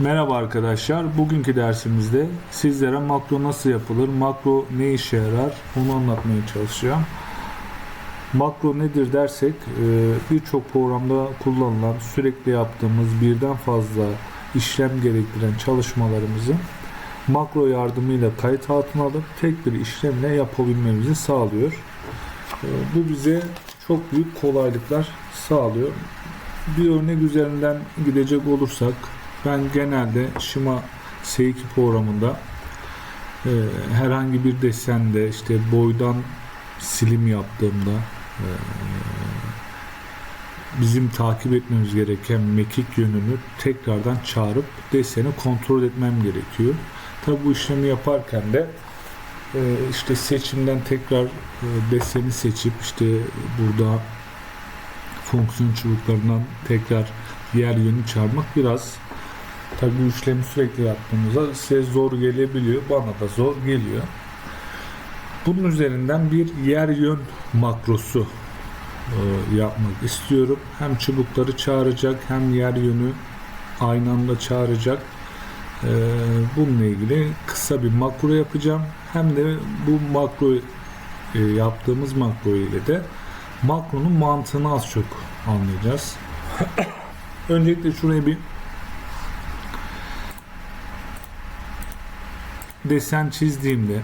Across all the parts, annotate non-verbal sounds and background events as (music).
Merhaba arkadaşlar. Bugünkü dersimizde sizlere makro nasıl yapılır, makro ne işe yarar onu anlatmaya çalışacağım. Makro nedir dersek e, birçok programda kullanılan sürekli yaptığımız birden fazla işlem gerektiren çalışmalarımızı makro yardımıyla kayıt altına alıp tek bir işlemle yapabilmemizi sağlıyor. E, Bu bize çok büyük kolaylıklar sağlıyor. Bir örnek üzerinden gidecek olursak ben genelde Shima S2 programında e, herhangi bir desende işte boydan silim yaptığımda e, bizim takip etmemiz gereken mekik yönünü tekrardan çağırıp deseni kontrol etmem gerekiyor. Tabi bu işlemi yaparken de e, işte seçimden tekrar e, deseni seçip işte burada fonksiyon çubuklarından tekrar diğer yönü çağırmak biraz tabi bu işlemi sürekli yaptığımızda size zor gelebiliyor. Bana da zor geliyor. Bunun üzerinden bir yer yön makrosu e, yapmak istiyorum. Hem çubukları çağıracak hem yer yönü aynı anda çağıracak. E, bununla ilgili kısa bir makro yapacağım. Hem de bu makro e, yaptığımız makro ile de makronun mantığını az çok anlayacağız. (coughs) Öncelikle şuraya bir desen çizdiğimde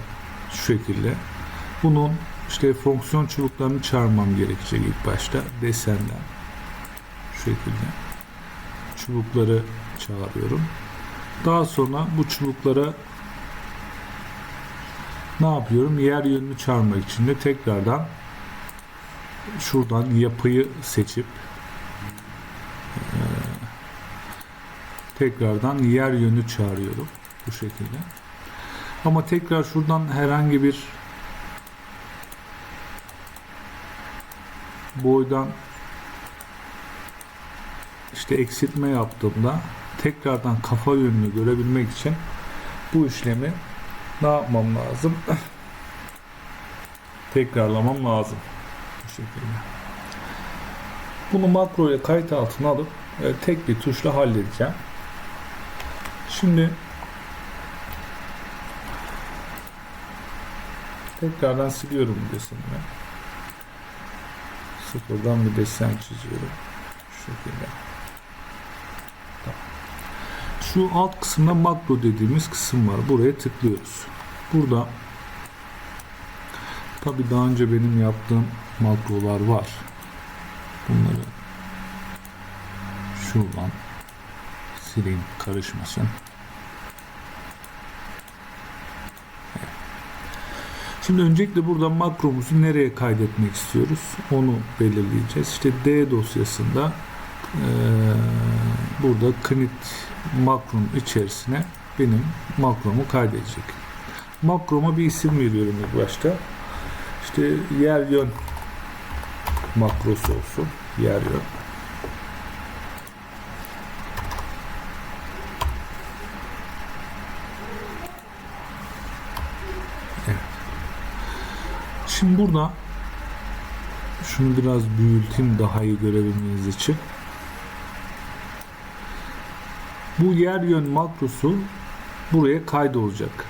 şu şekilde bunun işte fonksiyon çubuklarını çağırmam gerekecek ilk başta desenden şu şekilde çubukları çağırıyorum. Daha sonra bu çubuklara ne yapıyorum? Yer yönünü çağırmak için de tekrardan şuradan yapıyı seçip tekrardan yer yönü çağırıyorum bu şekilde. Ama tekrar şuradan herhangi bir boydan işte eksiltme yaptığımda tekrardan kafa yönünü görebilmek için bu işlemi ne yapmam lazım? (laughs) Tekrarlamam lazım. Bu şekilde. Bunu makroya kayıt altına alıp e, tek bir tuşla halledeceğim. Şimdi tekrardan siliyorum desenimi. Sıfırdan bir desen çiziyorum. Şu şekilde. Şu alt kısımda makro dediğimiz kısım var. Buraya tıklıyoruz. Burada tabi daha önce benim yaptığım makrolar var. Bunları şuradan sileyim karışmasın. Şimdi öncelikle burada makromuzu nereye kaydetmek istiyoruz? Onu belirleyeceğiz. İşte D dosyasında e, burada knit makronun içerisine benim makromu kaydedecek. Makroma bir isim veriyorum ilk başta. İşte yer yön makrosu olsun. Yer yön. Şimdi burada şunu biraz büyüteyim daha iyi görebilmeniz için. Bu yer yön makrosu buraya kaydolacak.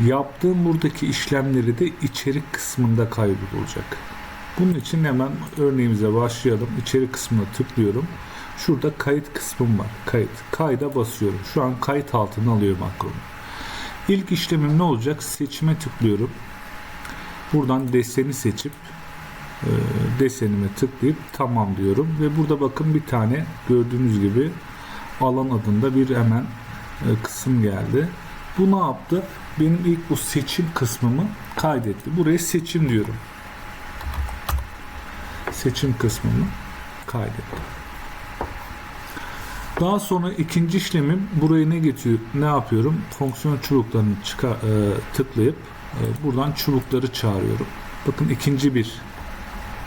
Yaptığım buradaki işlemleri de içerik kısmında kaydolacak. Bunun için hemen örneğimize başlayalım. İçerik kısmına tıklıyorum. Şurada kayıt kısmım var. Kayıt. Kayda basıyorum. Şu an kayıt altına alıyor makromu. İlk işlemim ne olacak? Seçime tıklıyorum. Buradan deseni seçip e, desenime tıklayıp tamam diyorum ve burada bakın bir tane gördüğünüz gibi alan adında bir hemen e, kısım geldi. Bu ne yaptı? Benim ilk bu seçim kısmımı kaydetti. Buraya seçim diyorum. Seçim kısmımı kaydetti. Daha sonra ikinci işlemim burayı ne getiriyor? Ne yapıyorum? Fonksiyon çubuklarını çıkar, e, tıklayıp buradan çubukları çağırıyorum. Bakın ikinci bir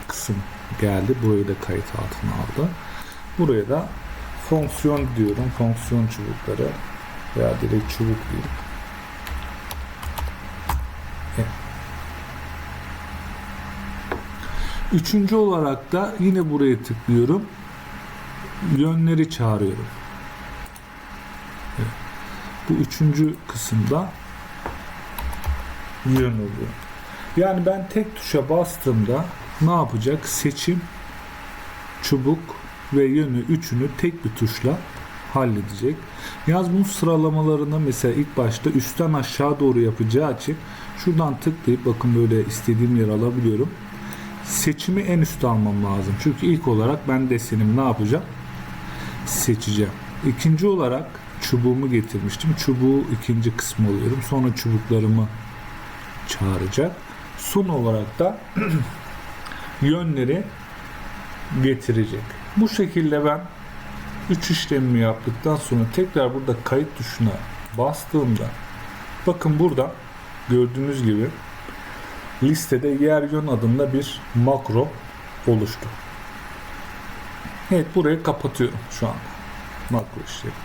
kısım geldi. Burayı da kayıt altına aldı. Buraya da fonksiyon diyorum. Fonksiyon çubukları veya direkt çubuk. Evet. Üçüncü olarak da yine buraya tıklıyorum. Yönleri çağırıyorum. Evet. Bu üçüncü kısımda yön oluyor. Yani ben tek tuşa bastığımda ne yapacak? Seçim, çubuk ve yönü üçünü tek bir tuşla halledecek. Yalnız bunun sıralamalarını mesela ilk başta üstten aşağı doğru yapacağı için şuradan tıklayıp bakın böyle istediğim yere alabiliyorum. Seçimi en üstte almam lazım. Çünkü ilk olarak ben desenimi ne yapacağım? Seçeceğim. İkinci olarak çubuğumu getirmiştim. Çubuğu ikinci kısmı alıyorum. Sonra çubuklarımı çağıracak. Son olarak da (clears throat) yönleri getirecek. Bu şekilde ben 3 işlemimi yaptıktan sonra tekrar burada kayıt tuşuna bastığımda bakın burada gördüğünüz gibi listede yer yön adında bir makro oluştu. Evet burayı kapatıyorum şu anda. Makro işlemi.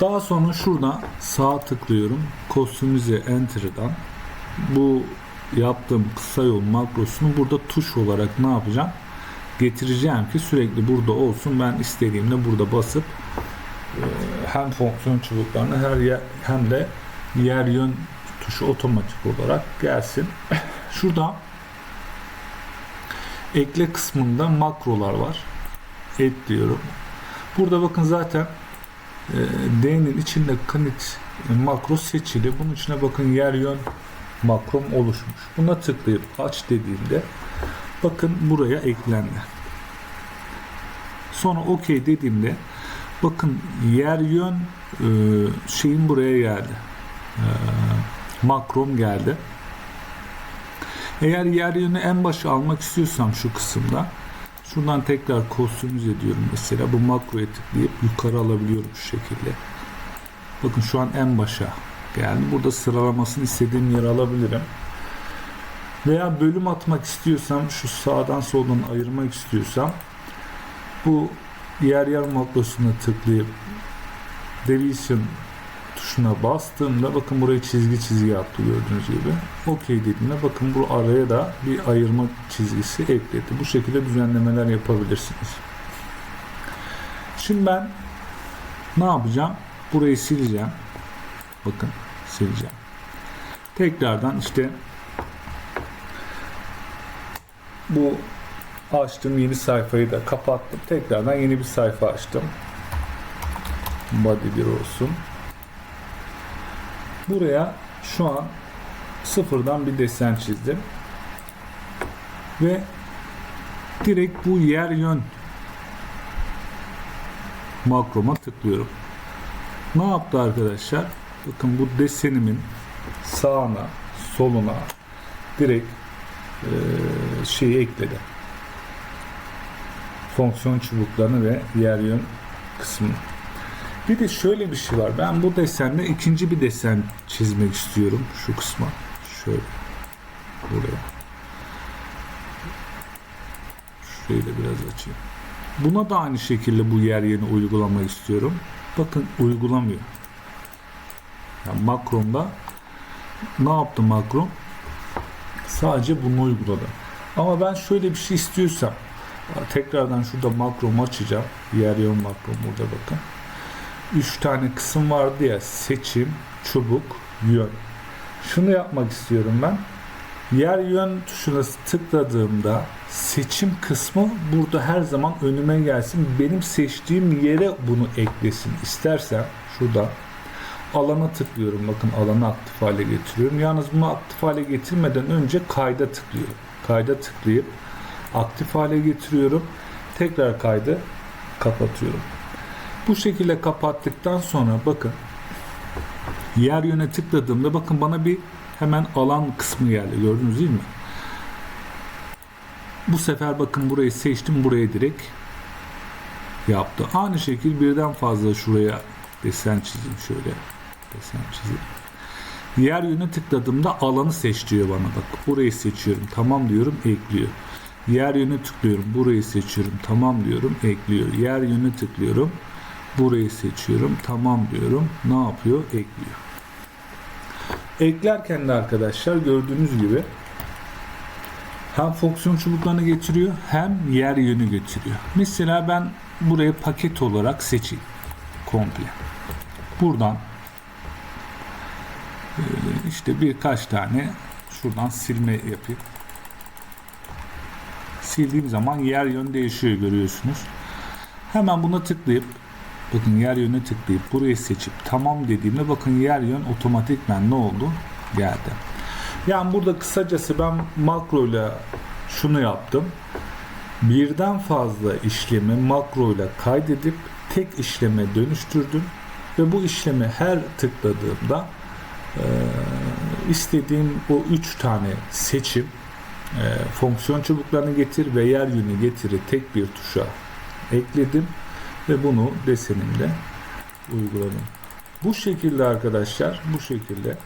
Daha sonra şurada sağ tıklıyorum. Customize Enter'dan bu yaptığım kısa yol makrosunu burada tuş olarak ne yapacağım? Getireceğim ki sürekli burada olsun. Ben istediğimde burada basıp e, hem fonksiyon çubuklarını her yer, hem de yer yön tuşu otomatik olarak gelsin. (laughs) Şurada ekle kısmında makrolar var. Et diyorum. Burada bakın zaten e, D'nin içinde kanit makro seçili. Bunun içine bakın yer yön makrom oluşmuş. Buna tıklayıp aç dediğimde bakın buraya eklendi. Sonra OK dediğimde bakın yer yön e, şeyin buraya geldi. E, makrom geldi. Eğer yer yönü en başa almak istiyorsam şu kısımda şuradan tekrar kostümüz ediyorum mesela bu makroya tıklayıp yukarı alabiliyorum şu şekilde. Bakın şu an en başa geldi. Burada sıralamasını istediğim yere alabilirim. Veya bölüm atmak istiyorsam şu sağdan soldan ayırmak istiyorsam bu yer yer makrosuna tıklayıp deletion tuşuna bastığımda bakın burayı çizgi çizgi yaptı gördüğünüz gibi. OK dediğimde bakın bu araya da bir ayırma çizgisi ekledi. Bu şekilde düzenlemeler yapabilirsiniz. Şimdi ben ne yapacağım? Burayı sileceğim. Bakın sileceğim. Tekrardan işte bu açtım yeni sayfayı da kapattım. Tekrardan yeni bir sayfa açtım. Body 1 olsun. Buraya şu an sıfırdan bir desen çizdim. Ve direkt bu yer yön makroma tıklıyorum. Ne yaptı arkadaşlar? Bakın bu desenimin sağına, soluna direkt e, şeyi ekledi. Fonksiyon çubuklarını ve yer yön kısmını. Bir de şöyle bir şey var. Ben bu desenle ikinci bir desen çizmek istiyorum. Şu kısma. Şöyle. Buraya. Şurayı da biraz açayım. Buna da aynı şekilde bu yer yeni uygulamak istiyorum. Bakın uygulamıyor. Yani makromda ne yaptı makrom? Sadece bunu uyguladı. Ama ben şöyle bir şey istiyorsam tekrardan şurada makromu açacağım. Yer yön makrom burada bakın. 3 tane kısım vardı ya seçim, çubuk, yön. Şunu yapmak istiyorum ben. Yer yön tuşuna tıkladığımda seçim kısmı burada her zaman önüme gelsin. Benim seçtiğim yere bunu eklesin. İstersen şurada alana tıklıyorum. Bakın alanı aktif hale getiriyorum. Yalnız bunu aktif hale getirmeden önce kayda tıklıyorum. Kayda tıklayıp aktif hale getiriyorum. Tekrar kaydı kapatıyorum. Bu şekilde kapattıktan sonra bakın yer yöne tıkladığımda bakın bana bir hemen alan kısmı geldi. Gördünüz değil mi? Bu sefer bakın burayı seçtim. Buraya direkt yaptı. Aynı şekil birden fazla şuraya desen çizeyim şöyle. Desen çizeyim. Yer yöne tıkladığımda alanı seç diyor bana bak. Burayı seçiyorum. Tamam diyorum. Ekliyor. Yer yöne tıklıyorum. Burayı seçiyorum. Tamam diyorum. Ekliyor. Yer yöne tıklıyorum. Burayı seçiyorum. Tamam diyorum. Ne yapıyor? Ekliyor. Eklerken de arkadaşlar gördüğünüz gibi hem fonksiyon çubuklarını getiriyor hem yer yönü getiriyor. Mesela ben burayı paket olarak seçeyim. Komple. Buradan işte birkaç tane şuradan silme yapayım. Sildiğim zaman yer yön değişiyor görüyorsunuz. Hemen buna tıklayıp bakın yer yöne tıklayıp burayı seçip tamam dediğimde bakın yer yön otomatikmen ne oldu? Geldi. Yani burada kısacası ben makro ile şunu yaptım. Birden fazla işlemi makro ile kaydedip tek işleme dönüştürdüm ve bu işlemi her tıkladığımda istediğim o üç tane seçim e, fonksiyon çubuklarını getir ve yer yönü getiri tek bir tuşa ekledim ve bunu desenimde uyguladım. Bu şekilde arkadaşlar bu şekilde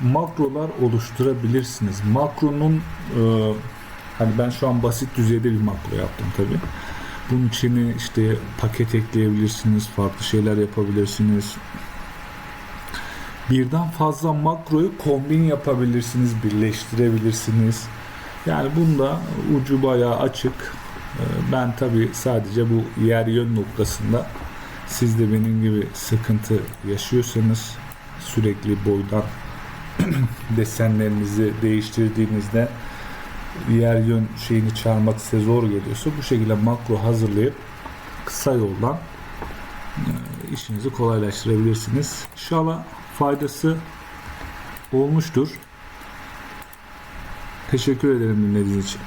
makrolar oluşturabilirsiniz. Makronun e, hani ben şu an basit düzeyde bir makro yaptım tabi. Bunun içine işte paket ekleyebilirsiniz, farklı şeyler yapabilirsiniz. Birden fazla makroyu kombin yapabilirsiniz, birleştirebilirsiniz. Yani bunda ucu bayağı açık. Ee, Ben tabi sadece bu yer yön noktasında siz de benim gibi sıkıntı yaşıyorsanız sürekli boydan (clears throat) desenlerinizi değiştirdiğinizde yer yön şeyini çağırmak size zor geliyorsa bu şekilde makro hazırlayıp kısa yoldan e, işinizi kolaylaştırabilirsiniz. İnşallah faydası olmuştur. Teşekkür ederim dinlediğiniz için.